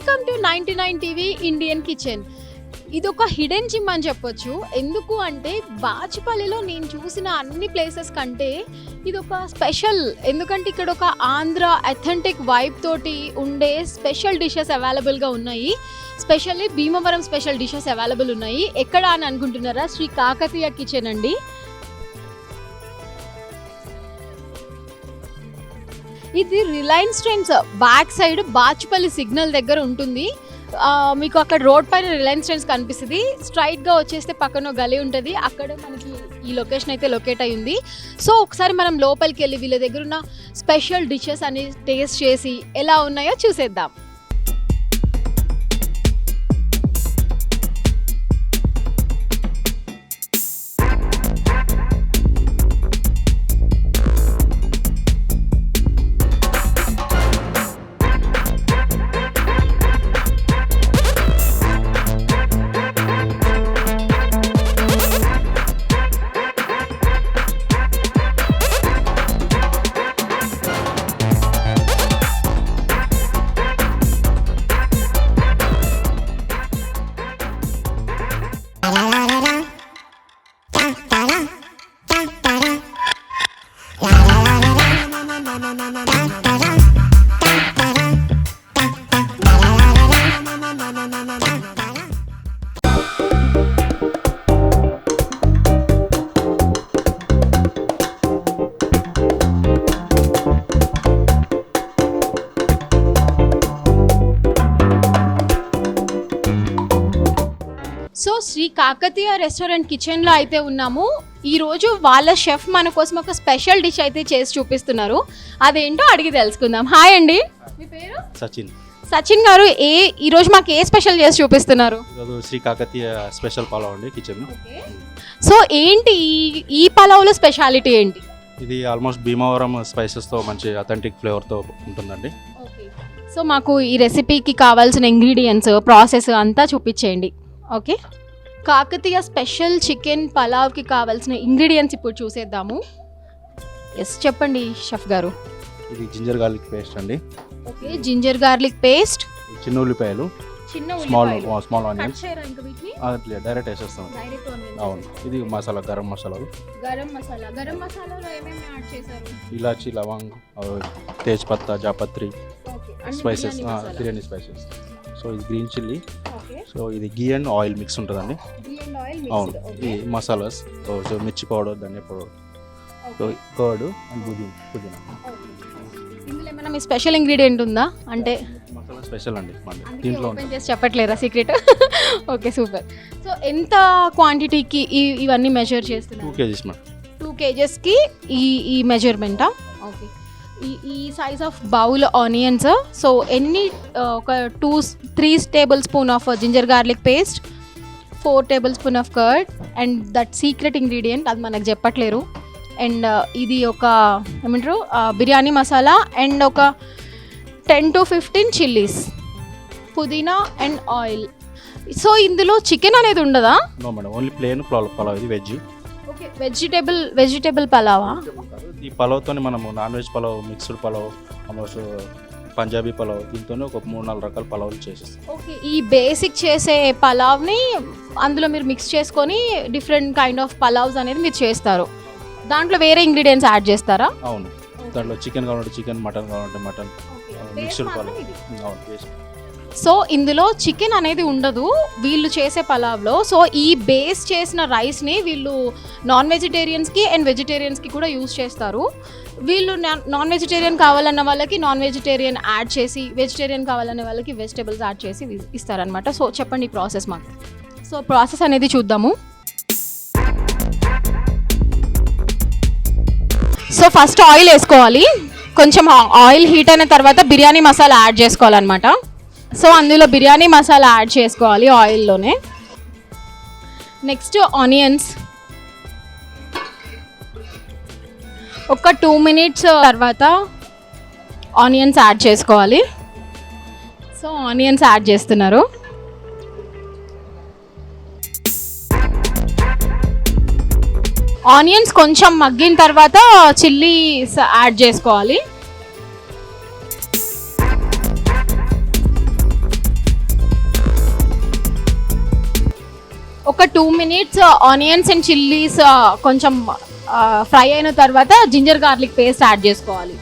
Welcome to ninety nine TV Indian kitchen ఇది ఒక hidden gym అని చెప్పొచ్చు. ఎందుకు అంటే బాచుపల్లిలో నేను చూసిన అన్ని ప్లేసెస్ కంటే ఇది ఒక స్పెషల్ ఎందుకంటే ఇక్కడ ఒక ఆంధ్ర అథెంటిక్ వైబ్ తోటి ఉండే స్పెషల్ డిషెస్ అవైలబుల్గా ఉన్నాయి. Specially Bhimavaram special dishes available ఉన్నాయి. ఎక్కడ అని అనుకుంటున్నారా? శ్రీ కాకతీయ కిచెన్ అండి. ఇది Reliance Trends back side Bachupally signal దగ్గర ఉంటుంది. మీకు అక్కడ రోడ్ పైన రిలయన్స్ ట్రెండ్స్ కనిపిస్తుంది. స్ట్రైట్గా వచ్చేస్తే పక్కన గలీ ఉంటుంది. అక్కడ మనకి ఈ లొకేషన్ అయితే లొకేట్ అయ్యింది. సో ఒకసారి మనం లోపలికి వెళ్ళి వీళ్ళ దగ్గర ఉన్న స్పెషల్ డిషెస్ అని టేస్ట్ చేసి ఎలా ఉన్నాయో చూసేద్దాం. కాకతీయ రెస్టారెంట్ కిచెన్లో అయితే ఉన్నాము. ఈ రోజు వాళ్ళ షెఫ్ మన కోసం ఒక స్పెషల్ డిష్ అయితే చేసి చూపిస్తున్నారు. అదేంటో అడిగి తెలుసుకుందాం. హాయ్ అండి. మీ పేరు? సచిన్. సచిన్ గారు ఏ ఈ రోజు మాకు ఏ స్పెషల్ చేసి చూపిస్తున్నారు? ఈరోజు శ్రీ కాకతీయ స్పెషల్ పలావ్ అండి కిచెన్. సో ఏంటి ఈ- ఈ పలావ్లో స్పెషాలిటీ ఏంటి? ఇది ఆల్మోస్ట్ భీమవరం స్పైసెస్తో మంచి అథెంటిక్ ఫ్లేవర్తో ఉంటుందండి. సో మాకు ఈ రెసిపీకి కావాల్సిన ఇంగ్రీడియంట్స్ ప్రాసెస్ అంతా చూపించేయండి. ఓకే. కాకతీయ స్పెషల్ చికెన్ పలావ్కి కావాల్సిన ఇంగ్రీడియంట్స్ ఇప్పుడు చూసేద్దాము. ఎస్ చెప్పండి షెఫ్ గారు. ఇది జింజర్ గార్లిక్ పేస్ట్ అండి. Okay ginger garlic paste. చిన్న ఉల్లిపాయలు చిన్న స్మాల్ ఉల్లిపాయలు. Small onions. వీటిని? డైరెక్ట్ వేసేస్తాం. డైరెక్ట్ అవును. ఇది మసాలా గరం మసాలాలు. గరం మసాలా. గరం మసాలాలో ఏమేమి యాడ్ చేశారు? ఇలాచి లవంగ్ తేజ్పత్తా జాపత్రి స్పైసెస్. బిర్యానీ స్పైసెస్. సో ఇది గ్రీన్ చిల్లీ. సో ఇది గీ అండ్ ఆయిల్ మిక్స్ ఉంటుందండి. అవును. ఈ మసాలాస్. సో సో మిర్చి powder dhaniya powder. So curd and పుదీనా. పుదీనా. ఇందులో ఏమైనా మీ స్పెషల్ ఇంగ్రీడియంట్ ఉందా? అంటే మసాలా స్పెషల్ అండి దీంట్లో చేసి చెప్పట్లేరా సీక్రెట్? Okay super. సో ఎంత క్వాంటిటీకి ఇవన్నీ మెజర్ టూ చేస్తున్నారు కేజీస్ మేడం. టూ కేజెస్కి ఈ ఈ మెజర్మెంటా ఓకే. ఈ ఈ size of bowl onions so ఎన్ని ఒక two three tablespoon of ginger garlic paste four tablespoon of curd and that secret ingredient అది మనకు చెప్పట్లేరు. అండ్ ఇది ఒక ఏమంటారు బిర్యానీ మసాలా అండ్ ఒక ten to fifteen chillies pudina and oil so ఇందులో చికెన్ అనేది ఉండదా? ఓన్లీ ప్లేన్ పలావ్ ఇది వెజ్ వెజిటేబుల్ వెజిటేబుల్ పలావా ఈ పలావ్తో మనము non veg pulao mixed pulao almost Punjabi pulao దీంతోనే ఒక మూడు నాలుగు రకాల పలావులు చేసేస్తాం. ఓకే ఈ బేసిక్ చేసే పలావ్ని అందులో మీరు మిక్స్ చేసుకొని డిఫరెంట్ కైండ్ ఆఫ్ పలావ్స్ అనేది మీరు చేస్తారు. దాంట్లో వేరే ఇంగ్రీడియంట్స్ యాడ్ చేస్తారా? అవును. దాంట్లో చికెన్ కావాలంటే చికెన్ మటన్ కావాలంటే మటన్ మిక్స్డ్ పలావ్ అవును సో ఇందులో చికెన్ అనేది ఉండదు. వీళ్ళు చేసే పలావ్లో. సో ఈ బేస్ చేసిన రైస్ని వీళ్ళు నాన్ వెజిటేరియన్స్కి అండ్ వెజిటేరియన్స్కి కూడా యూస్ చేస్తారు. వీళ్ళు నాన్ వెజిటేరియన్ కావాలన్న వాళ్ళకి నాన్ వెజిటేరియన్ యాడ్ చేసి వెజిటేరియన్ కావాలన్న వాళ్ళకి వెజిటేబుల్స్ యాడ్ చేసి ఇస్తారనమాట సో చెప్పండి ఈ ప్రాసెస్ మాకు. సో ప్రాసెస్ అనేది చూద్దాము. సో ఫస్ట్ ఆయిల్ వేసుకోవాలి. కొంచెం ఆయిల్ హీట్ అయిన తర్వాత బిర్యానీ మసాలా యాడ్ చేసుకోవాలన్నమాట. సో అందులో బిర్యానీ మసాలా యాడ్ చేసుకోవాలి ఆయిల్లోనే. Next onions. ఒక టూ మినిట్స్ తర్వాత ఆనియన్స్ యాడ్ చేసుకోవాలి. సో ఆనియన్స్ యాడ్ చేస్తున్నారు. ఆనియన్స్ కొంచెం మగ్గిన తర్వాత చిల్లీ యాడ్ చేసుకోవాలి. ఒక two minutes onions and chillies కొంచెం uh, ఫ్రై అయిన తర్వాత జింజర్ గార్లిక్ పేస్ట్ యాడ్ చేసుకోవాలి.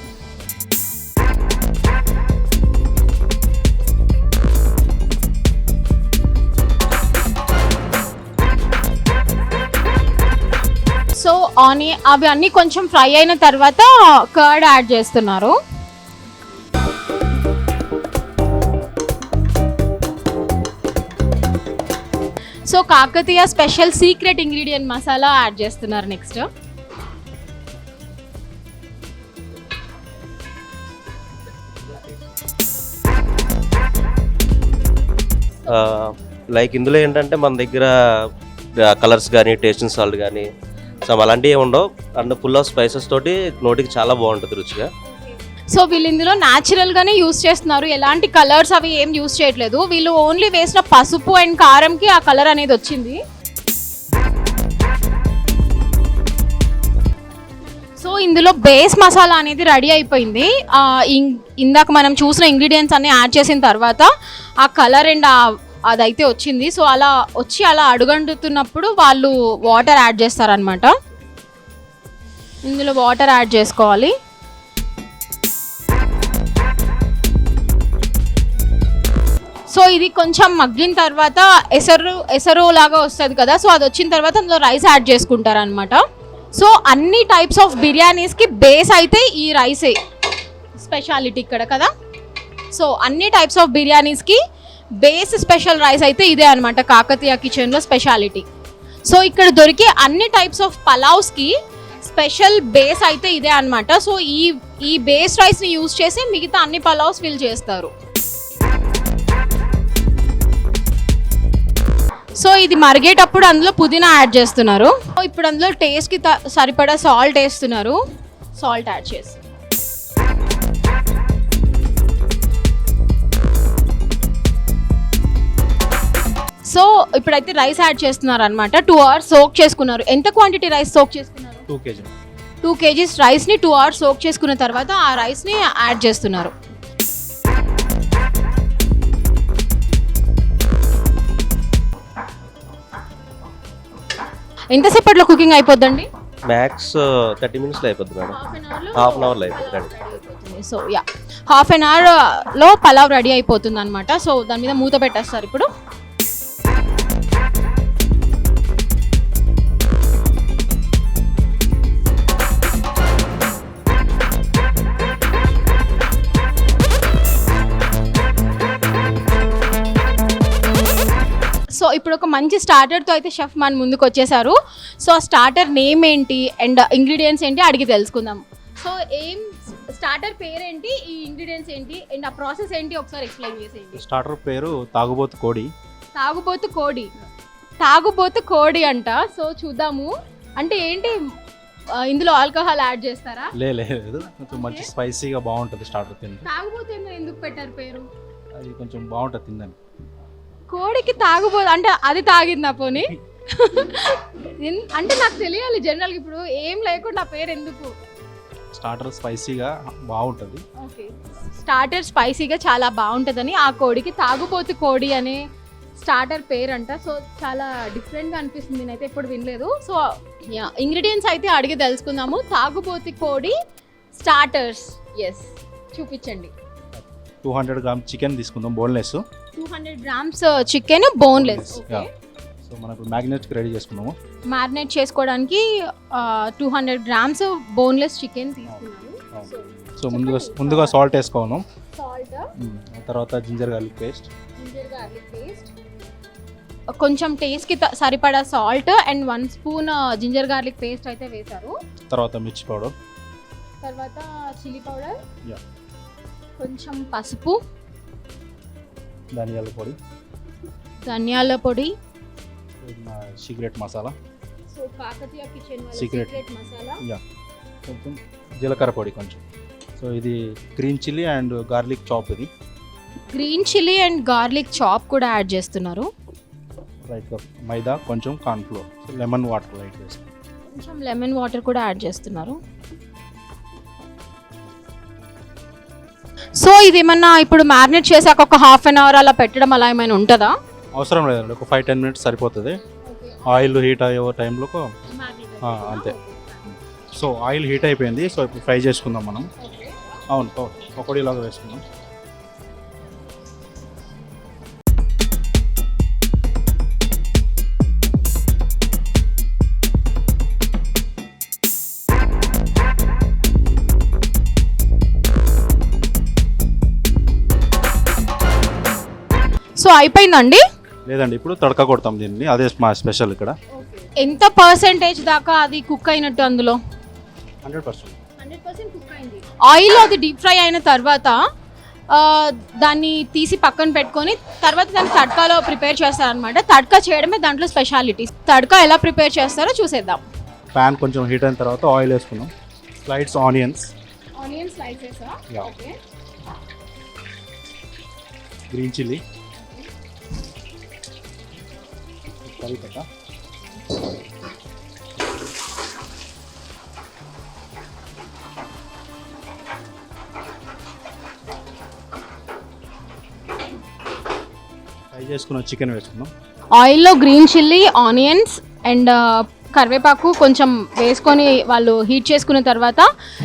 సో ఆని అవి అన్నీ కొంచెం ఫ్రై అయిన తర్వాత కర్డ్ యాడ్ చేస్తున్నారు. So Kakatiya special secret ingredient masala add చేస్తున్నారు నెక్స్ట్. లైక్ ఇందులో ఏంటంటే మన దగ్గర కలర్స్ కానీ టేస్టింగ్ సాల్ట్ కానీ సో అలాంటివి ఏమి ఉండవు అండ్ ఫుల్ ఆఫ్ స్పైసెస్ తోటి నోటికి చాలా బాగుంటుంది రుచిగా. సో వీళ్ళు ఇందులో న్యాచురల్గానే యూస్ చేస్తున్నారు. ఎలాంటి కలర్స్ అవి ఏం యూస్ చేయట్లేదు. వీళ్ళు ఓన్లీ వేసిన పసుపు అండ్ కారంకి ఆ కలర్ అనేది వచ్చింది. సో ఇందులో బేస్ మసాలా అనేది రెడీ అయిపోయింది. ఇందాక మనం చూసిన ఇంగ్రీడియంట్స్ అన్ని యాడ్ చేసిన తర్వాత ఆ కలర్ అండ్ అదైతే వచ్చింది. సో అలా వచ్చి అలా అడుగండుతున్నప్పుడు వాళ్ళు వాటర్ యాడ్ చేస్తారనమాట ఇందులో వాటర్ యాడ్ చేసుకోవాలి. సో ఇది కొంచెం మగ్గిన తర్వాత ఎసరు ఎసరు లాగా వస్తుంది కదా సో అది వచ్చిన తర్వాత అందులో రైస్ యాడ్ చేసుకుంటారు అనమాట సో అన్ని టైప్స్ ఆఫ్ బిర్యానీస్కి బేస్ అయితే ఈ రైసే స్పెషాలిటీ ఇక్కడ కదా. సో అన్ని టైప్స్ ఆఫ్ బిర్యానీస్కి బేస్ స్పెషల్ రైస్ అయితే ఇదే అనమాట కాకతీయ కిచెన్లో స్పెషాలిటీ. సో ఇక్కడ దొరికే అన్ని టైప్స్ ఆఫ్ పలావ్స్కి స్పెషల్ బేస్ అయితే ఇదే అనమాట సో ఈ ఈ బేస్ రైస్ని యూజ్ చేసి మిగతా అన్ని పలావ్స్ వీళ్ళు చేస్తారు. సో ఇది మరిగేటప్పుడు అందులో పుదీనా యాడ్ చేస్తున్నారు. సో ఇప్పుడు అందులో టేస్ట్కి సరిపడా సాల్ట్ వేస్తున్నారు. సాల్ట్ యాడ్ చేసి. సో ఇప్పుడైతే రైస్ యాడ్ చేస్తున్నారు అనమాట టూ అవర్స్ సోక్ చేసుకున్నారు. ఎంత క్వాంటిటీ రైస్ సోక్ చేసుకున్నారు? టూ కేజీ టూ కేజీస్ రైస్ని టూ అవర్స్ సోక్ చేసుకున్న తర్వాత ఆ రైస్ని యాడ్ చేస్తున్నారు. ఎంతసేపట్లో కుకింగ్ అయిపోద్దండి? మ్యాక్స్ థర్టీ మినిట్స్లో అయిపోద్ది మేడం. హాఫ్ అన్ అవర్లో అయిపోద్ది ready so yeah half an అవర్లో పలావ్ రెడీ అయిపోతుంది అనమాట సో దాని మీద మూత పెట్టేస్తారు ఇప్పుడు. సో ఇప్పుడు ఒక మంచి స్టార్టర్తో అయితే షెఫ్ మన ముందుకు వచ్చేసారు సో ఆ స్టార్టర్ నేమ్ ఏంటి అండ్ ఇంగ్రీడియంట్స్ ఏంటి అడిగి తెలుసుకుందాం. సో ఏం స్టార్టర్ పేరేంటి ఈ ఇంగ్రీడియంట్స్ ఏంటి అండ్ ఆ ప్రాసెస్ ఏంటి ఒకసారి ఎక్స్ప్లెయిన్ చేసేయండి. స్టార్టర్ పేరు తాగుబోతు కోడి. తాగుబోతు కోడి. తాగుబోతు కోడి అంట. సో చూద్దాము. అంటే ఏంటి ఇందులో ఆల్కహాల్ యాడ్ చేస్తారా? లే లేదు. కొంచెం మంచి స్పైసీగా బాగుంటుంది స్టార్టర్ తింటే. తాగుబోతు ఎందుకు పెట్టారు పేరు? అది కొంచెం బాగుంటుంది తిందని కోడికి తాగుబోతు అంటే అది తాగిందా పోనీ? ఎన్- అంటే నాకు తెలియాలి జనరల్గా ఇప్పుడు ఏం లేకుండా ఆ పేరు ఎందుకు? స్టార్టర్ స్పైసీగా బాగుంటుంది. స్టార్టర్ స్పైసీగా చాలా బాగుంటుందని ఆ కోడికి తాగుబోతు కోడి అనే స్టార్టర్ పేరు అంట సో చాలా డిఫరెంట్గా అనిపిస్తుంది. నేనైతే ఎప్పుడు వినలేదు. సో ఇంగ్రీడియంట్స్ అయితే అడిగి తెలుసుకుందాము. తాగుబోతు కోడి స్టార్టర్స్. ఎస్ చూపించండి. టూ హండ్రెడ్ గ్రామ్ చికెన్ తీసుకుందాం boneless. Two hundred grams chicken boneless so ready చేసుకున్నాము. మ్యారినేట్ చేసుకోవడానికి two hundred grams boneless chicken తీసుకున్నాను. సో ముందుగా ముందుగా సాల్ట్ వేసుకోను సాల్ట్ తర్వాత ginger garlic paste ginger garlic paste కొంచెం టేస్ట్కి సరిపడా salt and one spoon ginger garlic paste అయితే వేశారు. తర్వాత మిర్చి పౌడర్ తర్వాత చిల్లీ పౌడర్. కొంచెం పసుపు. ధనియాల పొడి. ధనియాల పొడి. Secret masala. So Kakatiya kitchen Secret. Secret. Masala. Yeah. కొంచెం జీలకర్ర పొడి కొంచెం. సో ఇది green chilli and garlic chop ఇది. Green chilli and garlic chop కూడా యాడ్ చేస్తున్నారు. రైట్గా మైదా కొంచెం కార్న్ఫ్లోర్ లెమన్ వాటర్ లైట్ కొంచెం లెమన్ వాటర్ కూడా యాడ్ చేస్తున్నారు. సో ఇది ఏమన్నా ఇప్పుడు మ్యారినేట్ చేశాక ఒక హాఫ్ అన్ అవర్ అలా పెట్టడం అలా ఏమైనా ఉంటుందా? అవసరం లేదండి ఒక ఫైవ్ టెన్ మినిట్స్ సరిపోతుంది. ఆయిల్ హీట్ అయ్యే టైంలో అంతే. సో ఆయిల్ హీట్ అయిపోయింది. సో ఇప్పుడు ఫ్రై చేసుకుందాం మనం. అవును పో- పకోడీలాగా వేసుకుందాం. సో అయిపోయిందండి? లేదండి ఇప్పుడు తడక కొడతాం దీన్ని. అదే మా స్పెషల్ ఇక్కడ. ఎంత పర్సెంటేజ్ దాకా అది కుక్ అయినట్టు అందులో? Hundred percent. ఆయిల్ అది డీప్ ఫ్రై అయిన తర్వాత ఆ, దాన్ని తీసి పక్కన పెట్టుకొని తర్వాత దాన్ని తడకాలో ప్రిపేర్ చేస్తారనమాట తడకా చేయడమే దాంట్లో స్పెషాలిటీ తడకా ఎలా ప్రిపేర్ చేస్తారో చూసేద్దాం. ప్యాన్ కొంచెం హీట్ అయిన తర్వాత ఆయిల్ వేసుకున్నాం slides onions onion slices. Green chilli curry పట్ట ఫ్రై చేసుకున్న చికెన్ వేసుకున్నాం ఆయిల్లో గ్రీన్ చిల్లీ ఆనియన్స్ అండ్ కరివేపాకు కొంచెం వేసుకొని వాళ్ళు హీట్ చేసుకున్న తర్వాత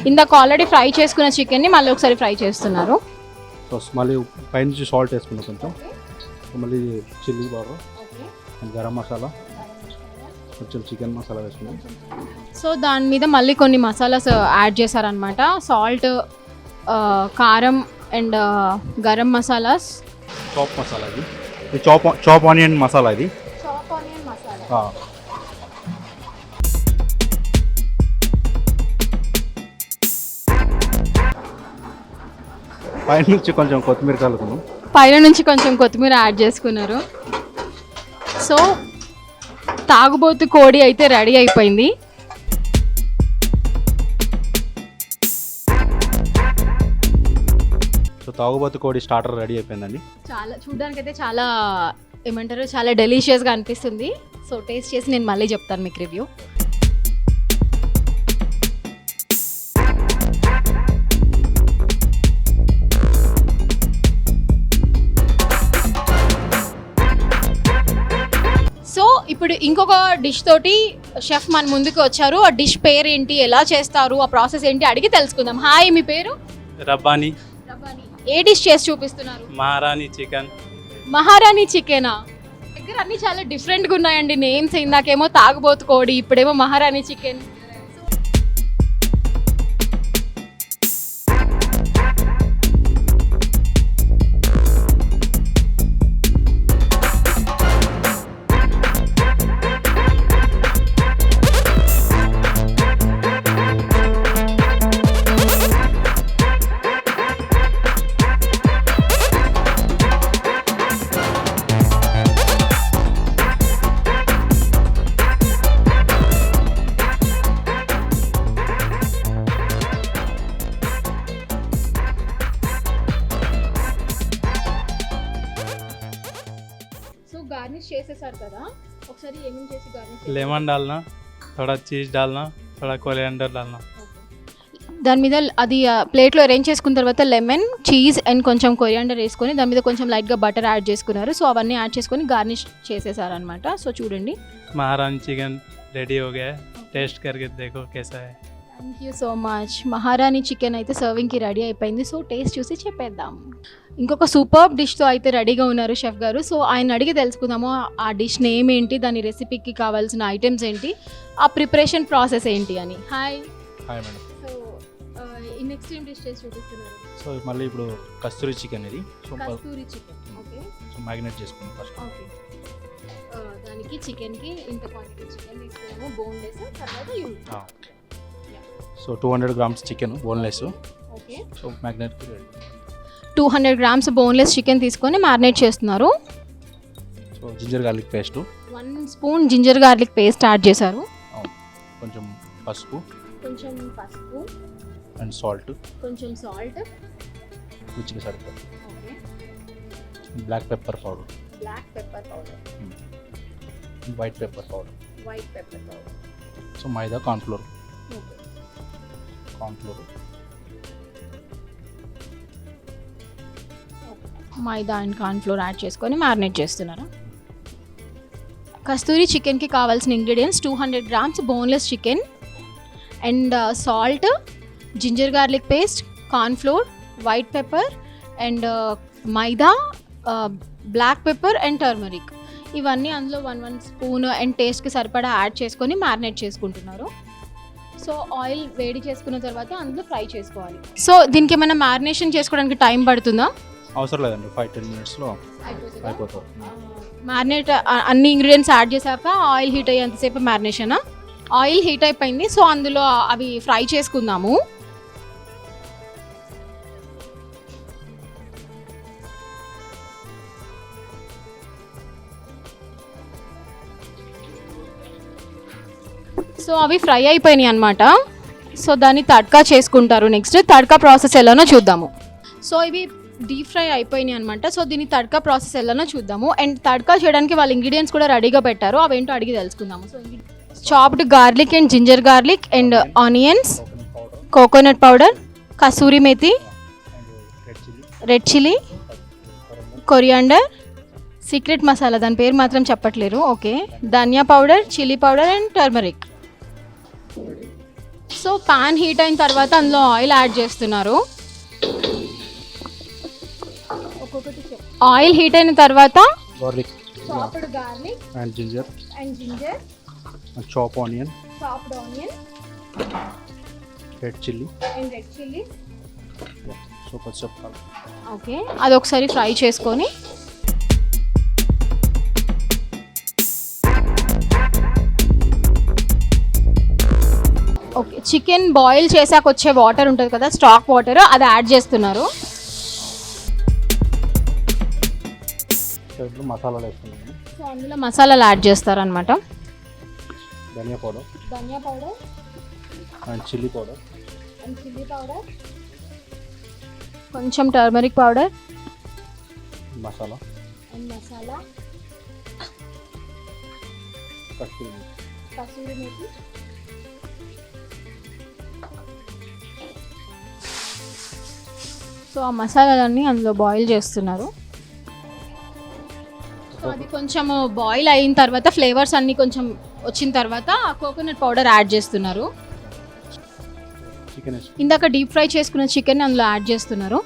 ఇందాక ఆల్రెడీ ఫ్రై చేసుకున్న చికెన్ని మళ్ళీ ఒకసారి ఫ్రై చేస్తున్నారు. సో మళ్ళీ పైనుంచి సాల్ట్ వేసుకున్నాం కొంచెం. మళ్ళీ చిల్లీ పౌడర్ గరం మసాలా కొంచెం చికెన్ మసాలా వేసుకున్నాం. సో దాని మీద మళ్ళీ కొన్ని మసాలాస్ యాడ్ చేశారనమాట సాల్ట్ కారం అండ్ గరం మసాలాస్. చాప్ మసాలా ఇది. చాప్ చాప్ ఆనియన్ మసాలా ఇది. ఆ. పైన నుంచి కొంచెం కొత్తిమీర కలుపుకున్నాం పైన నుంచి కొంచెం కొత్తిమీర యాడ్ చేసుకున్నారు. సో తాగుబోతు కోడి అయితే రెడీ అయిపోయింది. సో తాగుబోతు కోడి స్టార్టర్ రెడీ అయిపోయిందండి. చాలా చూడడానికి అయితే చాలా ఏమంటారు చాలా డెలిషియస్గా అనిపిస్తుంది. సో టేస్ట్ చేసి నేను మళ్ళీ చెప్తాను మీకు రివ్యూ. ఇప్పుడు ఇంకొక డిష్ తోటి షెఫ్ మన ముందుకు వచ్చారు. ఆ డిష్ పేరు ఏంటి ఎలా చేస్తారు? ఆ ప్రాసెస్ ఏంటి? అడిగి తెలుసుకుందాం. హాయ్ మీ పేరు? రబ్బానీ ఏ డిష్ చేసి చూపిస్తున్నారు? మహారాణి చికెన్. మహారాణి చికెనా? దగ్గర అన్ని చాలా డిఫరెంట్గా ఉన్నాయండి. నేమ్స్ ఇందాకేమో తాగుబోతు కోడి ఇప్పుడేమో మహారాణి చికెన్. लेमन डालना थोड़ा चीज़ डालना थोड़ा कोरिएंडर डालना దాని మీద అది ప్లేట్లో అరేంజ్ చేసుకున్న తర్వాత లెమన్ చీజ్ అండ్ కొంచెం కొరియాండర్ వేసుకొని దాని మీద కొంచెం లైట్గా బటర్ యాడ్ చేసుకున్నారు సో అవన్నీ యాడ్ చేసుకొని గార్నిష్ చేసేసారనమాట సో చూడండి महारानी चिकन रेडी हो गया है टेस्ट करके देखो कैसा है thank you so much Maharani chicken అయితే సర్వింగ్కి రెడీ అయిపోయింది. సో టేస్ట్ చూసి చెప్పేద్దాం. ఇంకొక సూపర్ డిష్తో అయితే రెడీగా ఉన్నారు షెఫ్ గారు. సో ఆయన అడిగి తెలుసుకుందాము ఆ డిష్ నేమ్ ఏంటి దాని రెసిపీకి కావాల్సిన ఐటమ్స్ ఏంటి ఆ ప్రిపరేషన్ ప్రాసెస్ ఏంటి అని. హాయ్ హాయ్ మేడం సో ఈ నెక్స్ట్ ఏం డిష్ చేసి చూపిస్తున్నారు? సో మళ్ళీ ఇప్పుడు కస్తూరి చికెన్ ఇది. So Kasturi chicken okay marinate చేసుకున్నాం ఫస్ట్ ఓకే దానికి చికెన్కి ఇంత క్వాంటిటీ చికెన్ తీసుకున్నాము. బోన్లెస్ తర్వాత you so two hundred grams chicken boneless. Okay. So మ్యాగ్నేట్కి ready. Two hundred grams boneless chicken తీసుకొని మ్యారినేట్ చేస్తున్నారు. So ginger garlic paste. One spoon ginger garlic paste add చేశారు. కొంచెం పసుపు. కొంచెం పసుపు. And salt. కొంచెం సాల్ట్. రుచికి సరిపోతుంది okay. Black pepper powder. Black pepper powder. White pepper powder. White pepper powder. So maida cornflour. Okay. Cornflour maida and cornflour add చేసుకొని marinate చేస్తున్నారా? కస్తూరి చికెన్కి కావాల్సిన ingredients two hundred grams boneless chicken and uh, salt ginger garlic paste cornflour white pepper and uh, maida uh, black pepper and turmeric. ఇవన్నీ అందులో one one spoon and టేస్ట్కి సరిపడా add చేసుకొని marinate చేసుకుంటున్నారు. సో ఆయిల్ వేడి చేసుకున్న తర్వాత అందులో ఫ్రై చేసుకోవాలి. సో దీనికి ఏమైనా మ్యారినేషన్ చేసుకోవడానికి టైం పడుతుందా? అవసరం లేదండి ఫైవ్ టెన్ మినిట్స్లో అయిపోతుంది? మ్యారినేట్ అన్ని ఇంగ్రీడియంట్స్ యాడ్ చేశాక ఆయిల్ హీట్ అయ్యేంతసేపు మ్యారినేషనా ఆయిల్ హీట్ అయిపోయింది సో అందులో అవి ఫ్రై చేసుకుందాము. సో అవి ఫ్రై అయిపోయినాయి అనమాట సో దాన్ని తడ్కా చేసుకుంటారు నెక్స్ట్. తడ్కా ప్రాసెస్ ఎలానో చూద్దాము. సో ఇవి డీప్ ఫ్రై అయిపోయినాయి అనమాట సో దీని తడ్కా ప్రాసెస్ ఎలానో చూద్దాము. అండ్ తడ్కా చేయడానికి వాళ్ళ ఇంగ్రీడియంట్స్ కూడా రెడీగా పెట్టారు. అవేంటో అడిగి తెలుసుకుందాము. So chopped garlic and ginger garlic and onions coconut powder kasuri methi red chilli red chilli coriander secret masala. దాని పేరు మాత్రం చెప్పట్లేరు okay. Dhaniya powder chilli powder and turmeric. So pan heat అయిన తర్వాత అందులో ఆయిల్ యాడ్ చేస్తున్నారు. Oil heat అయిన తర్వాత garlic chopped garlic and ginger and ginger and chop onion chopped onion red chilli and red chilli so కొంచెం okay అది ఒకసారి fry చేసుకొని చికెన్ బాయిల్ చేశాక వచ్చే వాటర్ ఉంటుంది కదా స్టాక్ వాటర్ అది యాడ్ చేస్తున్నారు. మసాలాలు సో అందులో మసాలాలు యాడ్ చేస్తారనమాట dhaniya powder. Dhaniya powder. And chilli powder. And chilli powder. కొంచెం turmeric powder. Masala. And masala. Kasturi kasuri methi. So ఆ మసాలాలన్నీ అందులో బాయిల్ చేస్తున్నారు. సో అది కొంచెం బాయిల్ అయిన తర్వాత ఫ్లేవర్స్ అన్నీ కొంచెం వచ్చిన తర్వాత కోకోనట్ పౌడర్ యాడ్ చేస్తున్నారు. ఇందాక డీప్ ఫ్రై చేసుకున్న చికెన్ అందులో యాడ్ చేస్తున్నారు.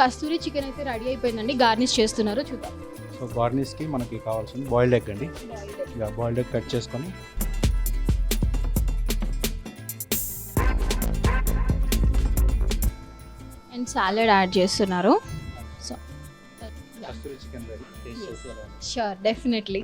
కస్తూరి చికెన్ అయితే రెడీ అయిపోయిందండి గార్నిష్ చేస్తున్నారు చూద్దాం. సో గార్నిష్కి మనకి కావాల్సింది బాయిల్డ్ ఎగ్ అండి. బాయిల్డ్ ఎగ్ కట్ చేసుకొని. అండ్ సాలెడ్ యాడ్ చేస్తున్నారు. సో షూర్ డెఫినెట్లీ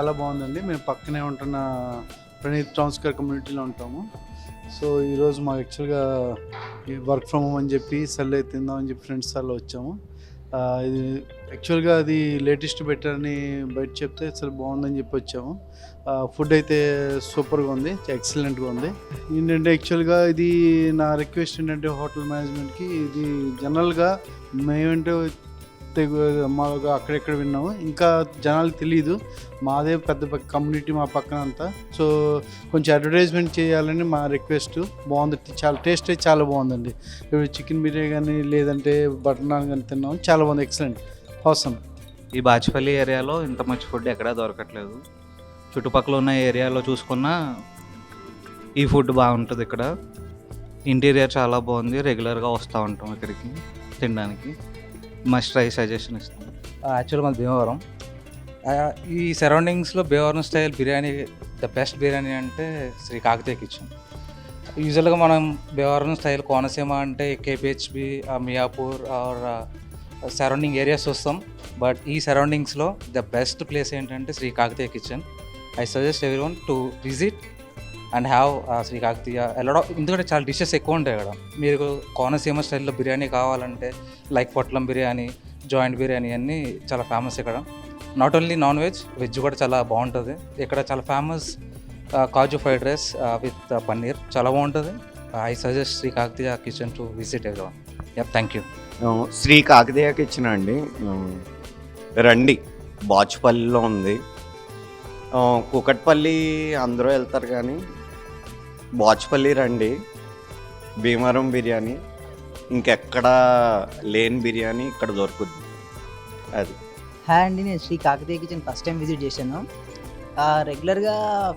చాలా బాగుందండి. మేము పక్కనే ఉంటున్న ప్రణీత్ ట్రాన్స్కర్ కమ్యూనిటీలో ఉంటాము. సో ఈరోజు మాకు యాక్చువల్గా వర్క్ ఫ్రమ్ హోమ్ అని చెప్పి సర్లే తిందాం అని చెప్పి ఫ్రెండ్స్ అలా వచ్చాము. ఇది యాక్చువల్గా అది లేటెస్ట్ బెటర్ అని బయట చెప్తే అసలు బాగుందని చెప్పి వచ్చాము. ఫుడ్ అయితే సూపర్గా ఉంది ఎక్సలెంట్గా ఉంది. ఏంటంటే యాక్చువల్గా ఇది నా రిక్వెస్ట్ ఏంటంటే హోటల్ మేనేజ్మెంట్కి ఇది జనరల్గా మేమంటే మాకు అక్కడెక్కడ విన్నాము ఇంకా జనాలు తెలియదు మాదే పెద్ద కమ్యూనిటీ మా పక్కన అంతా సో కొంచెం అడ్వర్టైజ్మెంట్ చేయాలని మా రిక్వెస్ట్. బాగుంది చాలా టేస్ట్ చాలా బాగుందండి. ఇప్పుడు చికెన్ బిర్యానీ కానీ లేదంటే బటర్ నాన్ కానీ తిన్నాం చాలా బాగుంది ఎక్సలెంట్. అవసరం. ఈ బాచిపల్లి ఏరియాలో ఇంత మంచి ఫుడ్ ఎక్కడా దొరకట్లేదు. చుట్టుపక్కల ఉన్న ఏరియాలో చూసుకున్నా ఈ ఫుడ్ బాగుంటుంది ఇక్కడ. ఇంటీరియర్ చాలా బాగుంది రెగ్యులర్గా వస్తూ ఉంటాం ఇక్కడికి తినడానికి. మస్ట్ ట్రై సజెషన్ ఇస్తాను. యాక్చువల్ మన భీమవరం. ఈ సరౌండింగ్స్లో Bhimavaram style biryani the best biryani అంటే శ్రీ కాకతీయ కిచెన్ యూజువల్గా మనం భీమవరం స్టైల్ కోనసీమ అంటే KPHB Miyapur are surrounding areas వస్తాం బట్ ఈ సరౌండింగ్స్లో ద బెస్ట్ ప్లేస్ ఏంటంటే Sri Kakatiya kitchen I suggest every one to visit and have Sri Kakatiya ఎలాడో ఎందుకంటే చాలా డిషెస్ ఎక్కువ ఉంటాయి ఇక్కడ మీరు కోనసీమ స్టైల్లో బిర్యానీ కావాలంటే లైక్ పొట్లం బిర్యానీ జాయింట్ బిర్యానీ అన్నీ చాలా ఫేమస్ ఇక్కడ. Not only non veg veg కూడా చాలా బాగుంటుంది. ఇక్కడ చాలా famous kaju fried rice with paneer. చాలా బాగుంటుంది. I suggest Sri Kakatiya kitchen to visit every one yup thank you Sri Kakatiya kitchen అండి. రండి. బాచుపల్లిలో ఉంది. కుకట్పల్లి అందరూ వెళ్తారు కానీ బాచుపల్లి రండి. భీమవరం బిర్యానీ ఇంకెక్కడ లేని బిర్యానీ ఇక్కడ దొరుకుద్ది. అది. హాయ్ అండి నేను Sri Kakatiya kitchen first time visit చేశాను. ఆ, రెగ్యులర్గా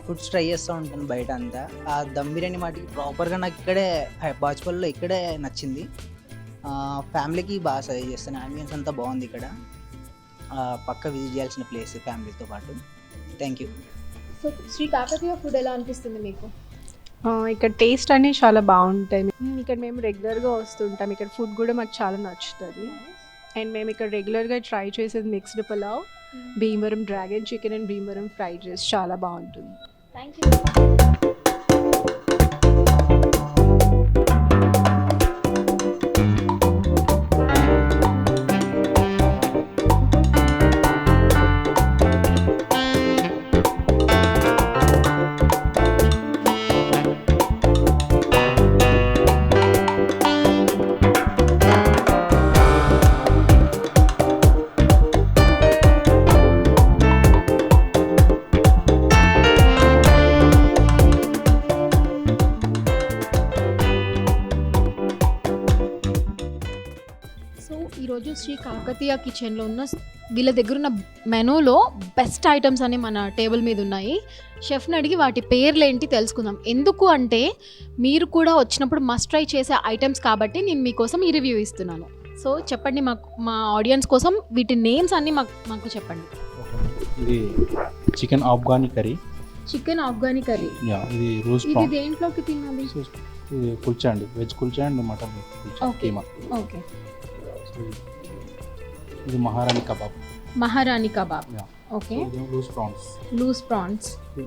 ఫుడ్స్ ట్రై చేస్తూ ఉంటాను బయట అంతా. ఆ దమ్ బిర్యానీ మాటికి ప్రాపర్గా నాకు ఇక్కడే బాచుపల్లిలో ఇక్కడే నచ్చింది. ఆ, ఫ్యామిలీకి బాగా సజెస్ట్ చేస్తాను. అంబియన్స్ అంతా బాగుంది ఇక్కడ. ఆ, పక్క విజిట్ చేయాల్సిన ప్లేస్ ఫ్యామిలీతో పాటు. Thank you so Sri Kakatiya food ఎలా అనిపిస్తుంది మీకు? ఇక్కడ టేస్ట్ అనేవి చాలా బాగుంటాయి. ఇక్కడ మేము రెగ్యులర్గా వస్తుంటాం. ఇక్కడ ఫుడ్ కూడా మాకు చాలా నచ్చుతుంది. అండ్ మేము ఇక్కడ రెగ్యులర్గా ట్రై చేసేది mixed pulao Bhimavaram dragon chicken and Bhimavaram fried rice చాలా బాగుంటుంది. థ్యాంక్ యూ కాకతీయ కిచెన్లో ఉన్న వీళ్ళ దగ్గర ఉన్న మెనూలో బెస్ట్ ఐటమ్స్ అన్ని మన టేబుల్ మీద ఉన్నాయి. షెఫ్ని అడిగి వాటి పేర్లు ఏంటి తెలుసుకుందాం. ఎందుకు అంటే మీరు కూడా వచ్చినప్పుడు మస్ట్ ట్రై చేసే ఐటమ్స్ కాబట్టి నేను మీకోసం ఈ రివ్యూ ఇస్తున్నాను. సో చెప్పండి మాకు మా ఆడియన్స్ కోసం వీటి నేమ్స్ అన్ని మాకు మాకు చెప్పండి. ఇది chicken Afghani curry. Chicken Afghani curry. ఇది రోజ్ ఇది దేంట్లోకి తినాలి? ఇది కుల్చా అండి veg kulcha and mutton kulcha okay. So ఇది- Maharani kebab. Maharani kebab. Okay loose prawns loose prawns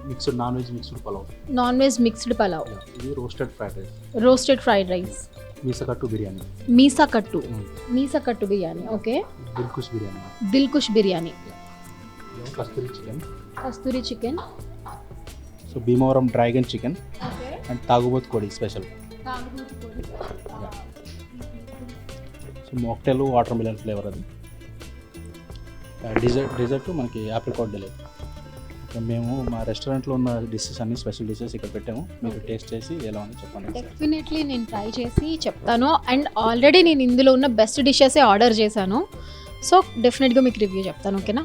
mixed non veg mixed pulao non veg mixed pulao. ఇది roasted fried rice roasted fried rice Meesakattu biryani Meesa Kattu Mm. Meesa Kattu biryani okay Dilkush biryani Dilkush biryani Kasturi chicken Kasturi chicken so Bhimavaram dragon chicken and తాగుబోత్ కోడి special so mocktail water melon flavour అది dessert dessert మనకి apple కోట్ delivery మేము మా రెస్టారెంట్లో ఉన్న dishes అన్ని special dishes ఇక్కడ పెట్టాము. మీరు టేస్ట్ చేసి ఎలా ఉందో చెప్పండి డెఫినెట్లీ నేను ట్రై చేసి చెప్తాను. అండ్ ఆల్రెడీ నేను ఇందులో ఉన్న బెస్ట్ డిషెసే ఆర్డర్ చేశాను. సో డెఫినెట్గా మీకు రివ్యూ చెప్తాను ఓకేనా